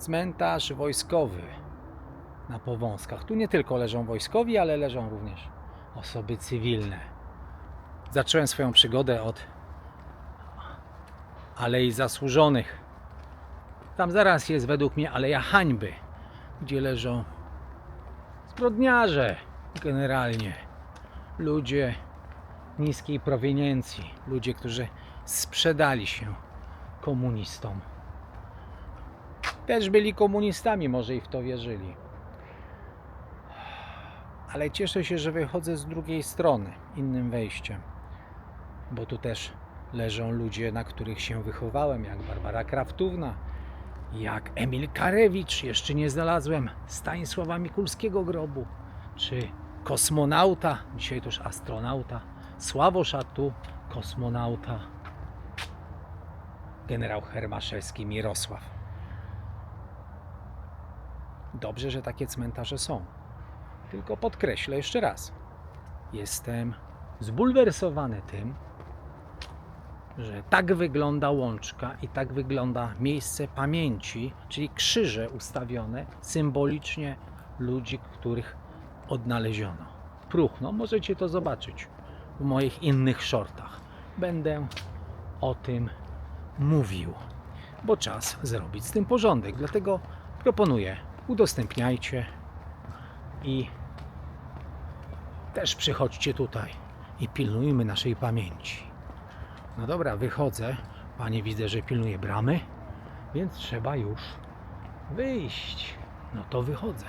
cmentarz wojskowy na Powązkach. Tu nie tylko leżą wojskowi, ale leżą również osoby cywilne. Zacząłem swoją przygodę od Alei Zasłużonych. Tam zaraz jest według mnie Aleja Hańby, gdzie leżą zbrodniarze generalnie. Ludzie niskiej proweniencji, ludzie, którzy sprzedali się komunistom. Też byli komunistami, może i w to wierzyli. Ale cieszę się, że wychodzę z drugiej strony, innym wejściem, bo tu też leżą ludzie, na których się wychowałem, jak Barbara Kraftówna, jak Emil Karewicz, jeszcze nie znalazłem Stanisława Mikulskiego grobu, czy kosmonauta, dzisiaj już astronauta, Sławosza tu, kosmonauta, generał Hermaszewski Mirosław. Dobrze, że takie cmentarze są. Tylko podkreślę jeszcze raz. Jestem zbulwersowany tym, że tak wygląda łączka i tak wygląda miejsce pamięci, czyli krzyże ustawione symbolicznie ludzi, których odnaleziono. Próchno, możecie to zobaczyć w moich innych shortach. Będę o tym mówił, bo czas zrobić z tym porządek. Dlatego proponuję, udostępniajcie i też przychodźcie tutaj i pilnujmy naszej pamięci. No dobra, wychodzę. Panie widzę, że pilnuje bramy, więc trzeba już wyjść. No to wychodzę.